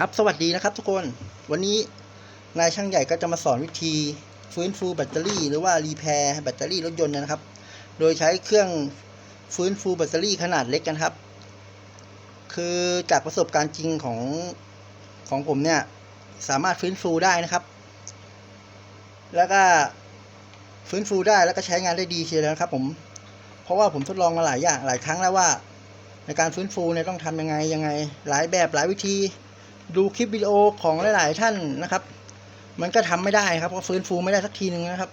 ครับ สวัสดีนะครับทุกคน วันนี้นายช่างใหญ่ก็จะมาสอนวิธีฟื้นฟูแบตเตอรี่ หรือว่ารีแพร์แบตเตอรี่รถยนต์นะครับ โดยใช้เครื่องฟื้นฟูแบตเตอรี่ขนาดเล็กกันครับ คือจากประสบการณ์จริงของของผมเนี่ย สามารถฟื้นฟูได้นะครับ แล้วก็ฟื้นฟูได้แล้วก็ใช้งานได้ดีเชียวนะครับ ผม เพราะว่าผมทดลองมาหลายอย่างหลายครั้งแล้วว่า ในการฟื้นฟูเนี่ยต้องทำยังไงยังไง หลายแบบหลายวิธี ดูคลิปวิดีโอของหลาย ๆ ท่านนะครับ มันก็ทำไม่ได้ครับก็ฟื้นฟูไม่ได้สักทีหนึ่งนะครับ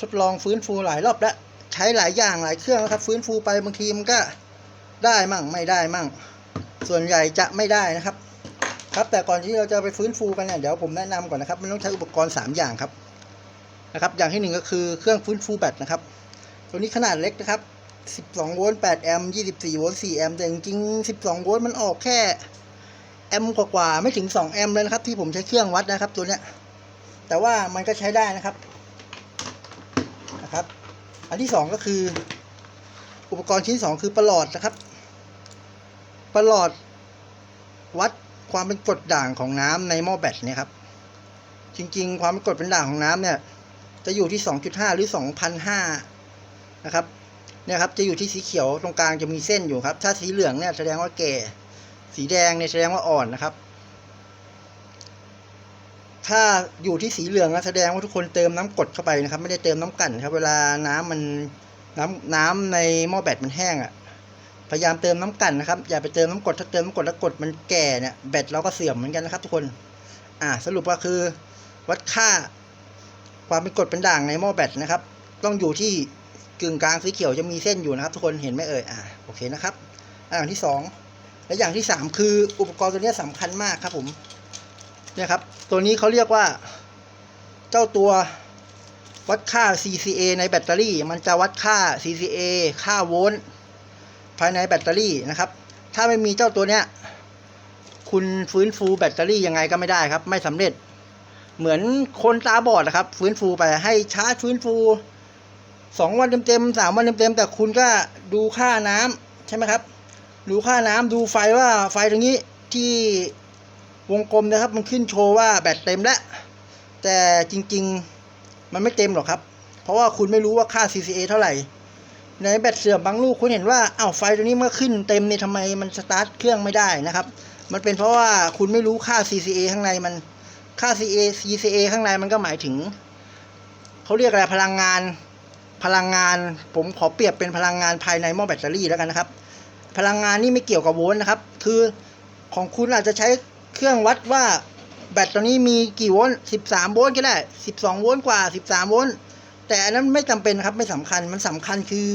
ทดลองฟื้นฟูหลายรอบแล้วใช้หลายอย่างหลายเครื่องนะครับ ฟื้นฟูไปบางทีมันก็ได้มั่งไม่ได้มั่ง ส่วนใหญ่จะไม่ได้นะครับ ครับแต่ก่อนที่เราจะไปฟื้นฟูกันเนี่ยเดี๋ยวผมแนะนำก่อนนะครับมันต้องใช้อุปกรณ์ 3 อย่างครับนะครับ อย่างที่หนึ่งก็คือเครื่องฟื้นฟูแบตนะครับ ตัวนี้ขนาดเล็กนะครับ 12 โวลต์ 8 แอมป์ 24 โวลต์ 4 แอมป์ แต่จริงๆ 12 โวลต์มันออกแค่ แอมป์กว่าๆไม่ถึง2แอมป์เลยนะครับ ที่ผมใช้เครื่องวัดนะครับ ตัวเนี้ย แต่ว่ามันก็ใช้ได้นะครับนะครับ อันที่ 2 ก็คือ อุปกรณ์ชิ้น 2 คือประหลอดนะครับ ประหลอดวัดความเป็นกรดด่างของน้ำในหม้อแบตเนี่ยครับ จริงๆ ความเป็นกรดเป็นด่างของน้ำเนี่ย จะอยู่ที่ 2.5 หรือ2,500นะครับเนี่ยครับจะอยู่ที่สีเขียวตรงกลางจะมีเส้นอยู่ครับ ถ้าสีเหลืองเนี่ยแสดงว่าแก่ สีแดงเนี่ยแสดงว่าอ่อนนะครับ ถ้าอยู่ที่สีเหลืองนะแสดงว่าทุกคนเติมน้ำกดเข้าไปนะครับ ไม่ได้เติมน้ำกลั่นครับ เวลาน้ำมันน้ำน้ำในหม้อแบตมันแห้งอะ่ะ พยายามเติมน้ำกลั่นนะครับ อย่าไปเติมน้ำกดถ้าเติมน้ำกดแล้วกดมันแก่เนี่ยแบตเราก็เสื่อมเหมือนกันนะครับ ทุกคน อ่าสรุปก็คือ วัดค่า ความเป็นกรดเป็นด่างในหม้อแบตนะครับ ต้องอยู่ที่กึ่งกลางสีเขียวจะมีเส้นอยู่นะครับ ทุกคนเห็นไหมเอ่ยอ่าโอเคนะครับ อันอย่างที่สอง และอย่างที่สามคืออุปกรณ์ตัวนี้สำคัญมากครับผมเนี่ยครับ ตัวนี้เขาเรียกว่า เจ้าตัววัดค่า CCA ในแบตเตอรี่ มันจะวัดค่า CCA ค่าโวลต์ภายในแบตเตอรี่นะครับ ถ้าไม่มีเจ้าตัวเนี้ย คุณฟื้นฟูแบตเตอรี่ยังไงก็ไม่ได้ครับ ไม่สำเร็จ เหมือนคนตาบอดนะครับ ฟื้นฟูไปให้ชาร์จฟื้นฟูสองวันเต็มๆสามวันเต็มๆแต่คุณก็ดูค่าน้ำใช่ไหมครับ ดูค่าน้ำดูไฟว่าไฟตรงนี้ที่วงกลมนะครับ มันขึ้นโชว์ว่าแบตเต็มแล้ว แต่จริงๆมันไม่เต็มหรอกครับ เพราะว่าคุณไม่รู้ว่าค่า CCA เท่าไหร่ ในแบตเสื่อมบางลูกคุณเห็นว่าเอ้าไฟตัวนี้เมื่อขึ้นเต็มนี่ทำไมมันสตาร์ทเครื่องไม่ได้นะครับ มันเป็นเพราะว่าคุณไม่รู้ค่า CCA ข้างในมันค่า CA CCA ข้างในมันก็หมายถึงเขาเรียกอะไรพลังงานพลังงาน ผมขอเปรียบเป็นพลังงานภายในหม้อแบตเตอรี่แล้วกันนะครับ พลังงานนี่ไม่เกี่ยวกับโวลต์นะครับ คือของคุณอาจจะใช้เครื่องวัดว่าแบตตัวนี้มีกี่โวลต์13โวลต์ก็ได้12โวลต์กว่า13โวลต์แต่อันนั้นไม่จำเป็นครับไม่สำคัญมันสำคัญคือ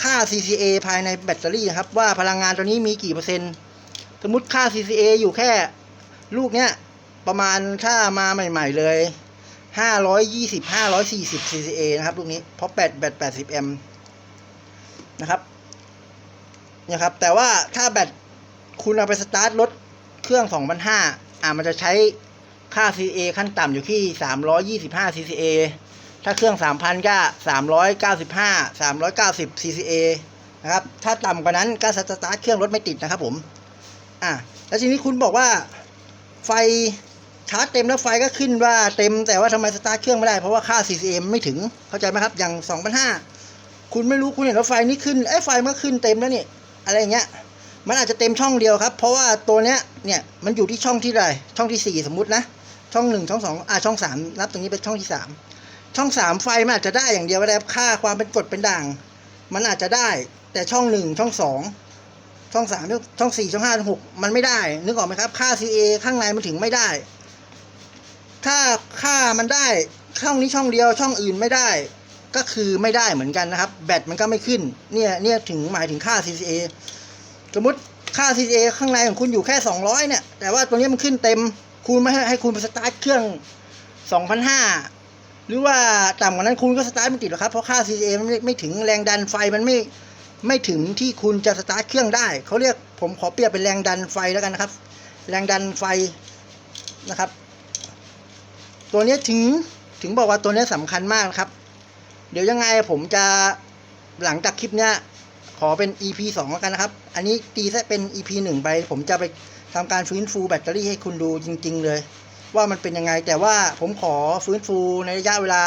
ค่า CCA ภายในแบตเตอรี่นะครับ ว่าพลังงานตัวนี้มีกี่เปอร์เซ็นต์ สมมติค่า CCA อยู่แค่ลูกเนี้ยประมาณถ้ามาใหม่ ๆเลย 520 540 CCA นะครับ ลูกนี้เพราะแบตแบต80 แอมป์นะครับ นะครับ แต่ว่าถ้าแบตคุณเอาไปสตาร์ทรถเครื่อง 2,500อ่ามันจะใช้ค่า CCA ขั้นต่ำอยู่ที่ 325 CCA ถ้าเครื่อง 3,000 ก็ 395 390 CCA นะครับ ถ้าต่ำกว่านั้นก็สตาร์ทเครื่องรถไม่ติดนะครับผม อะแล้วทีนี้คุณบอกว่าไฟชาร์จเต็มแล้วไฟก็ขึ้นว่าเต็มแต่ว่าทำไมสตาร์ทเครื่องไม่ได้เพราะว่าค่า CCM ไม่ถึงเข้าใจไหมครับ อย่าง 2,500 คุณไม่รู้คุณเห็นว่าไฟนี้ขึ้นเอ้ไฟมันก็ขึ้นเต็มแล้วนี่ อะไรเงี้ย มันอาจจะเต็มช่องเดียวครับ เพราะว่าตัวเนี้ยเนี่ยมันอยู่ที่ช่องที่ใดช่องที่สี่สมมุตินะ ช่องหนึ่งช่องสองอ่าช่องสามนับตรงนี้เป็นช่องที่สามช่องสามไฟมันอาจจะได้อย่างเดียวก็ได้ครับค่าความเป็นกรดเป็นด่าง มันอาจจะได้แต่ช่องหนึ่งช่องสองช่องสามช่องสี่ช่องห้าช่องหกมันไม่ได้ นึกออกไหมครับ ค่า CA ข้างในมันถึงไม่ได้ ถ้าค่ามันได้ช่องนี้ช่องเดียวช่องอื่นไม่ได้ ก็คือไม่ได้เหมือนกันนะครับ แบตมันก็ไม่ขึ้น เนี่ยเนี่ยถึงหมายถึงค่า CCA สมมติค่า CCA ข้างในของคุณอยู่แค่ 200 เนี่ย แต่ว่าตัวนี้มันขึ้นเต็ม คุณไม่ให้ให้คุณไปสตาร์ทเครื่อง 2,500 หรือว่าต่ำกว่านั้นคุณก็สตาร์ทไม่ติดหรอกครับ เพราะค่า CCA มันไม่ถึงแรงดันไฟมันไม่ไม่ถึงที่คุณจะสตาร์ทเครื่องได้ เขาเรียกผมขอเปรียบเป็นแรงดันไฟแล้วกันนะครับ แรงดันไฟนะครับ ตัวนี้ถึงถึงบอกว่าตัวนี้สำคัญมากนะครับ เดี๋ยวยังไงผมจะหลังจากคลิปเนี้ยขอเป็น EP สองแล้วกันนะครับ อันนี้ตีซะเป็น EP หนึ่งไป ผมจะไปทำการฟื้นฟูแบตเตอรี่ให้คุณดูจริง ๆ เลย ว่ามันเป็นยังไง แต่ว่าผมขอฟื้นฟูในระยะเวลา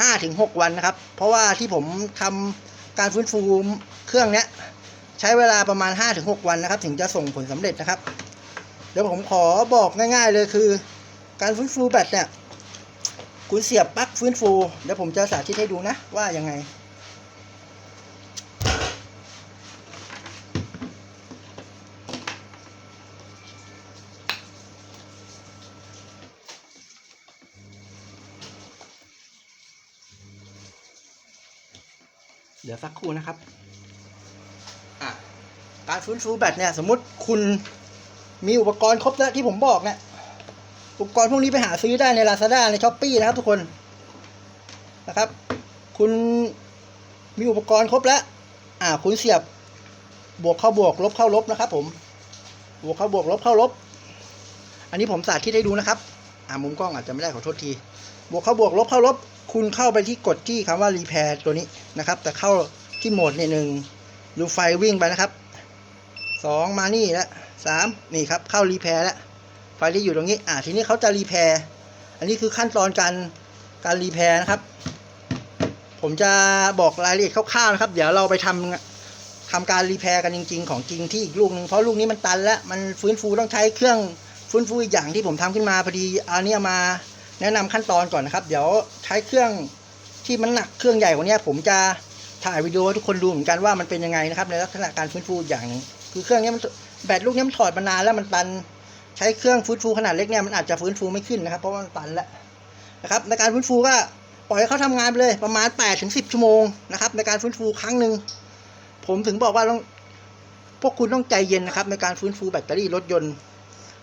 5-6 วันนะครับ เพราะว่าที่ผมทำการฟื้นฟูเครื่องเนี้ยใช้เวลาประมาณ 5-6 วันนะครับ ถึงจะส่งผลสำเร็จนะครับ เดี๋ยวผมขอบอกง่าย ๆ เลยคือ การฟื้นฟูแบตเนี่ย คุณเสียบปลั๊กฟื้นฟูเดี๋ยวผมจะสาธิตให้ดูนะว่ายังไง เดี๋ยวสักครู่นะครับการฟื้นฟูแบตเนี่ยสมมติคุณมีอุปกรณ์ครบแล้วที่ผมบอกเนี่ย อุปกรณ์พวกนี้ไปหาซื้อได้ใน Lazada ใน s h อ p e e นะครับทุกคนนะครับ คุณมีอุปกรณ์ครบแล้ว อ่า คุณเสียบบวกเข้าบวกลบเข้าลบนะครับ ผม บวกเข้าบวกลบเข้าลบ อันนี้ผมสาธิตให้ดูนะครับ อ่ามุมกล้องอาจจะไม่ได้ขอโทษที บวกเข้าบวกลบเข้าลบ คุณเข้าไปที่กดที่คำว่า repair ตัวนี้นะครับ แต่เข้าที่โหมดเนี่ยหนึ่งดูไฟวิ่งไปนะครับสองมานี่แล้วสามนี่ครับเข้า repair แล้ว ไฟที่อยู่ตรงนี้ อ่าทีนี้เขาจะรีแพร์อันนี้คือขั้นตอนการการรีแพร์นะครับ ผมจะบอกรายละเอียดคร่าวๆนะครับ เดี๋ยวเราไปทำทำการรีแพร์กันจริง ๆ ของจริงที่อีกลูกหนึ่งเพราะลูกนี้มันตันแล้วมันฟื้นฟูต้องใช้เครื่องฟื้นฟูอีกอย่างที่ผมทำขึ้นมาพอดีอันนี้มาแนะนำขั้นตอนก่อนนะครับ เดี๋ยวใช้เครื่องที่มันหนักเครื่องใหญ่กว่านี้ผมจะถ่ายวิดีโอให้ทุกคนดูเหมือนกันว่ามันเป็นยังไงนะครับในลักษณะการฟื้นฟูอย่างนึงคือเครื่องนี้มันแบตลูกนี้มันถอดมานานแล้วมันตัน ใช้เครื่องฟื้นฟูขนาดเล็กเนี่ยมันอาจจะฟื้นฟูไม่ขึ้นนะครับ เพราะมันตันแล้วนะครับ ในการฟื้นฟูก็ปล่อยให้เขาทำงานไปเลยประมาณ8ถึง10ชั่วโมงนะครับ ในการฟื้นฟูครั้งหนึ่งผมถึงบอกว่าต้องพวกคุณต้องใจเย็นนะครับ ในการฟื้นฟูแบตเตอรี่รถยนต์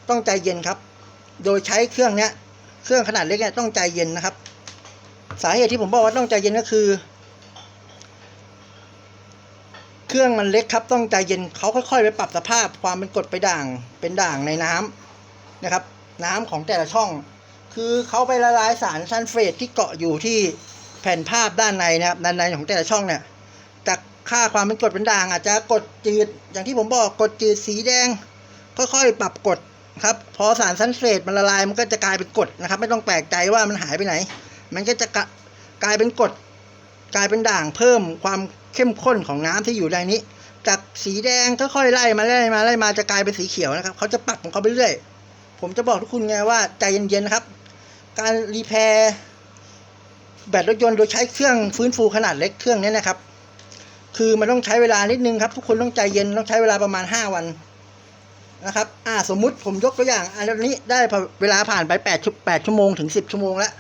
ต้องใจเย็นครับ โดยใช้เครื่องเนี้ยเครื่องขนาดเล็กเนี่ยต้องใจเย็นนะครับ สาเหตุที่ผมบอกว่าต้องใจเย็นก็คือ เครื่องมันเล็กครับต้องใจเย็นเขาค่อยๆ ไปปรับสภาพความเป็นกรดไปด่างเป็นด่างในน้ำนะครับ น้ำของแต่ละช่อง คือเขาไปละลายสารซัลเฟตที่เกาะอยู่ที่แผ่นภาพด้านในนะครับด้านในของแต่ละช่องเนี่ยจากค่าความเป็นกรดเป็นด่างอาจจะกรดจืดอย่างที่ผมบอกกรดจืดสีแดง ค่อยๆ ปรับกรดครับพอสารซัลเฟตมันละลายมันก็จะกลายเป็นกรดนะครับ ไม่ต้องแปลกใจว่ามันหายไปไหน มันก็จะกะกลายเป็นกรดกลายเป็นด่างเพิ่มความ เข้มข้นของน้ำที่อยู่ในนี้ จากสีแดงค่อยๆไล่มาไล่มาไล่มาจะกลายเป็นสีเขียวนะครับเขาจะปรับของเขาไปเรื่อย ผมจะบอกทุกคุณไงว่าใจเย็นๆนะครับ การรีแพร์แบตรถยนต์โดยใช้เครื่องฟื้นฟูขนาดเล็กเครื่องนี้นะครับ คือมันต้องใช้เวลานิดนึงครับ ทุกคนต้องใจเย็นต้องใช้เวลาประมาณ 5 วันนะครับ อ่า สมมุติผมยกตัวอย่าง อันนี้ได้เวลาผ่านไป8 8ชั่วโมงถึง 10 ชั่วโมงแล้ว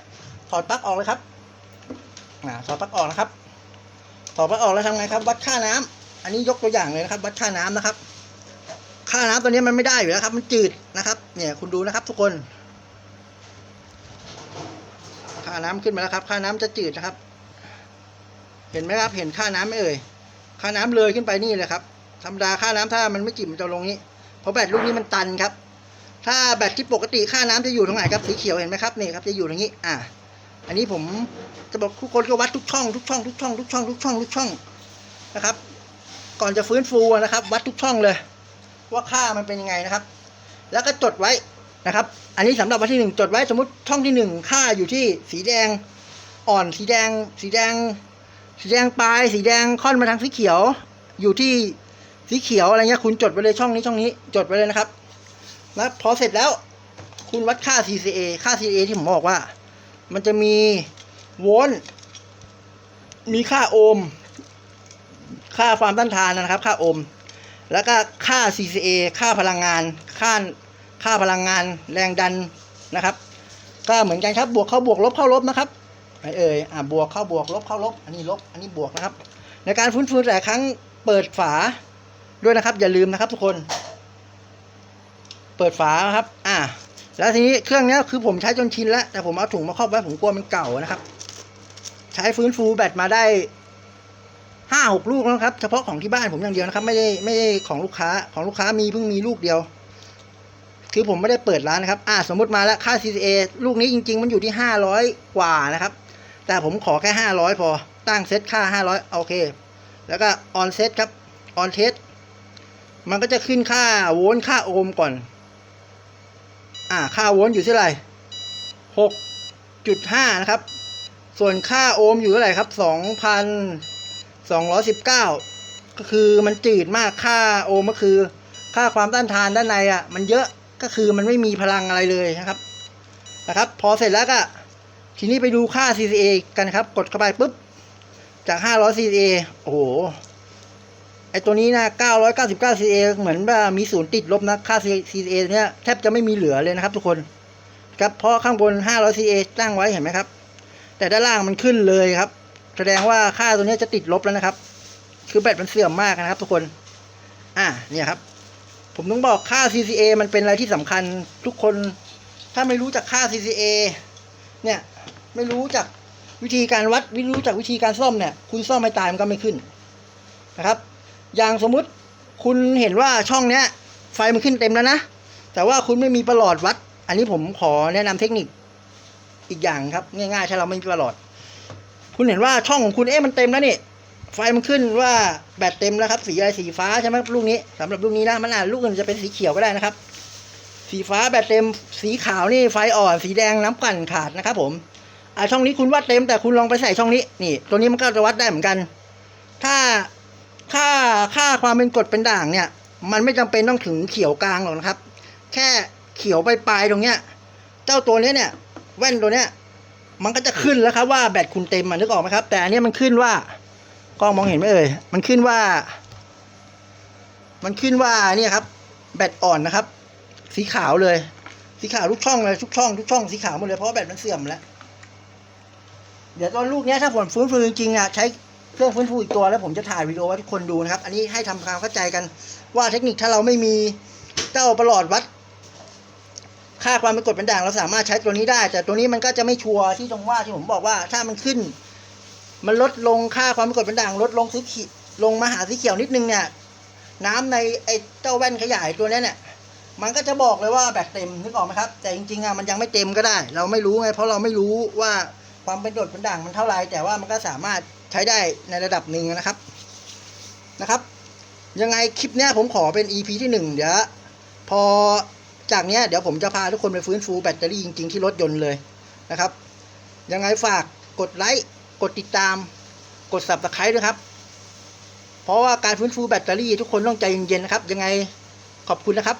ถอดปลั๊กออกเลยครับ อ่า ถอดปลั๊กออกนะครับ ถอดปลั๊กออกแล้วทำไงครับ วัดค่าน้ำอันนี้ยกตัวอย่างเลยนะครับ วัดค่าน้ำนะครับ ค่าน้ำตัวนี้มันไม่ได้อยู่แล้วครับ มันจืดนะครับ เนี่ยคุณดูนะครับ ทุกคน ค่าน้ำขึ้นมาแล้วครับ ค่าน้ำจะจืดนะครับ เห็นไหมครับ เห็นค่าน้ำไหมเอ่ย ค่าน้ำเลยขึ้นไปนี่เลยครับ ธรรมดาค่าน้ำถ้ามันไม่จืดมันจะลงนี้ เพราะแบตลูกนี้มันตันครับ ถ้าแบตที่ปกติค่าน้ำจะอยู่ตรงไหนครับ สีเขียวเห็นไหมครับ นี่ครับ จะอยู่ตรงนี้ อ่า อันนี้ผมจะบอกทุกคนก็วัดทุกช่องทุกช่องทุกช่องทุกช่องทุกช่องทุกช่องนะครับ ก่อนจะฟื้นฟูนะครับ วัดทุกช่องเลย ว่าค่ามันเป็นยังไงนะครับ แล้วก็จดไว้นะครับ อันนี้สำหรับวันที่หนึ่งจดไว้สมมติช่องที่หนึ่งค่าอยู่ที่สีแดงอ่อนสีแดง สีแดง สีแดงปลาย สีแดงค่อนมาทางสีเขียว อยู่ที่สีเขียวอะไรเงี้ยคุณจดไว้เลยช่องนี้ช่องนี้ จดไว้เลยนะครับแล้วพอเสร็จแล้ว คุณวัดค่า CCA ค่า CCA ที่ผมบอกว่า มันจะมีโวลต์มีค่าโอห์มค่าความต้านทานนะครับ ค่าโอห์มแล้วก็ค่า CCA ค่าพลังงาน ค่าค่าพลังงานแรงดันนะครับ ก็เหมือนกันครับบวกเข้าบวกลบเข้าลบนะครับไหนเอ่ยอ่าบวกเข้าบวกลบเข้าลบ อันนี้ลบ อันนี้บวกนะครับ ในการฟื้นฟูแต่ครั้งเปิดฝาด้วยนะครับ อย่าลืมนะครับทุกคน เปิดฝาครับ อ่า แล้วทีนี้เครื่องนี้คือผมใช้จนชินแล้ว แต่ผมเอาถุงมาครอบไว้ผมกลัวมันเก่านะครับ ใช้ฟื้นฟูแบตมาได้ห้าหกลูกแล้วครับ เฉพาะของที่บ้านผมอย่างเดียวนะครับ ไม่ได้ไม่ได้ของลูกค้าของลูกค้ามีเพิ่งมีลูกเดียว คือผมไม่ได้เปิดร้านนะครับ อ่าสมมติมาแล้วค่า CCA ลูกนี้จริง ๆ มันอยู่ที่ห้าร้อยกว่านะครับ แต่ผมขอแค่ห้าร้อยพอตั้งเซตค่าห้าร้อยโอเค แล้วก็ออนเซตครับออนเทสมันก็จะขึ้นค่าโวลต์ค่าโอห์มก่อน อ่าค่าโวลต์อยู่ที่เท่าไหร่หกจุดห้านะครับ ส่วนค่าโอห์มอยู่เท่าไหร่ครับสองพันสองร้อยสิบเก้าก็คือมันจืดมากค่าโอห์มก็คือ ค่าความต้านทานด้านในอะ มันเยอะก็คือมันไม่มีพลังอะไรเลยนะครับ นะครับ พอเสร็จแล้วก็ ทีนี้ไปดูค่า CCA กันครับ กดเข้าไปปุ๊บ จาก 500 CCA โอ้โห ไอตัวนี้นะ999 CA เหมือนว่ามีศูนย์ติดลบนะ ค่า CCA เนี้ยแทบจะไม่มีเหลือเลยนะครับทุกคน ครับเพราะข้างบน 500 CA ตั้งไว้เห็นไหมครับ แต่ด้านล่างมันขึ้นเลยครับ แสดงว่าค่าตัวนี้จะติดลบแล้วนะครับ คือแบตมันเสื่อมมากนะครับ ทุกคน อ่าเนี่ยครับ ผมต้องบอกค่า CCA มันเป็นอะไรที่สำคัญทุกคน ถ้าไม่รู้จักค่า CCA เนี่ยไม่รู้จักวิธีการวัด ไม่รู้จักวิธีการซ่อมเนี่ย คุณซ่อมไม่ตายมันก็ไม่ขึ้นนะครับ อย่างสมมุติคุณเห็นว่าช่องเนี้ย ไฟมันขึ้นเต็มแล้วนะ แต่ว่าคุณไม่มีประหลอดวัด อันนี้ผมขอแนะนำเทคนิคอีกอย่างครับ ง่ายๆถ้าเราไม่มีประหลอด คุณเห็นว่าช่องของคุณเอ๊ะมันเต็มแล้วนี่ไฟมันขึ้นว่าแบตเต็มแล้วครับ สีอะไรสีฟ้าใช่ไหมลูกนี้สำหรับลูกนี้นะมันอาจลูกอื่นจะเป็นสีเขียวก็ได้นะครับ สีฟ้าแบตเต็ม สีขาวนี่ไฟอ่อน สีแดงน้ำกั่นขาดนะครับ ผมอ่าช่องนี้คุณวัดเต็มแต่คุณลองไปใส่ช่องนี้นี่ ตัวนี้มันก็จะวัดได้เหมือนกัน ถ้า ค่าค่าความเป็นกรดเป็นด่างเนี่ย มันไม่จำเป็นต้องถึงเขียวกลางหรอกนะครับ แค่เขียวไปลายๆตรงเนี้ย เจ้าตัวเนี้ยเนี่ย แว่นตัวเนี้ย มันก็จะขึ้นแล้วครับว่าแบตคุณเต็มมันนึกออกไหมครับ แต่อันเนี้ยมันขึ้นว่ากล้องมองเห็นไหมเอ่ยมันขึ้นว่า มันขึ้นว่าเนี่ยครับ แบตอ่อนนะครับ สีขาวเลย สีขาวทุกช่องเลยทุกช่องทุกช่องสีขาวหมดเลยเพราะว่าแบตมันเสื่อมแล้วเดี๋ยวตอนลูกเนี้ยถ้าผมฟื้นฟูจริงๆอะใช้ เครื่องฟื้นฟูอีกตัวแล้วผมจะถ่ายวิดีโอให้ทุกคนดูนะครับ อันนี้ให้ทำความเข้าใจกันว่าเทคนิคถ้าเราไม่มีเจ้าประหลอดวัด ค่าความเป็นกรดเป็นด่างเราสามารถใช้ตัวนี้ได้ แต่ตัวนี้มันก็จะไม่ชัวร์ที่ตรงว่าที่ผมบอกว่าถ้ามันขึ้น มันลดลงค่าความเป็นกรดเป็นด่างลดลงสีขีลงมาหาสีเขียวนิดนึงเนี่ย น้ำในไอ้เจ้าแว่นขยายตัวนี้เนี่ยมันก็จะบอกเลยว่าแบตเต็มนึกออกไหมครับ แต่จริงๆอะมันยังไม่เต็มก็ได้ เราไม่รู้ไงเพราะเราไม่รู้ว่าความเป็นกรดเป็นด่างมันเท่าไหร่แต่ว่ามันก็สามารถ ใช้ได้ในระดับหนึ่งนะครับนะครับ ยังไงคลิปเนี้ยผมขอเป็น EP ที่หนึ่งเดี๋ยวพอจากเนี้ยเดี๋ยวผมจะพาทุกคนไปฟื้นฟูแบตเตอรี่จริงๆที่รถยนต์เลยนะครับ ยังไงฝากกดไลค์กดติดตาม กด subscribe ด้วยครับ เพราะว่าการฟื้นฟูแบตเตอรี่ทุกคนต้องใจเย็นๆนะครับ ยังไงขอบคุณนะครับ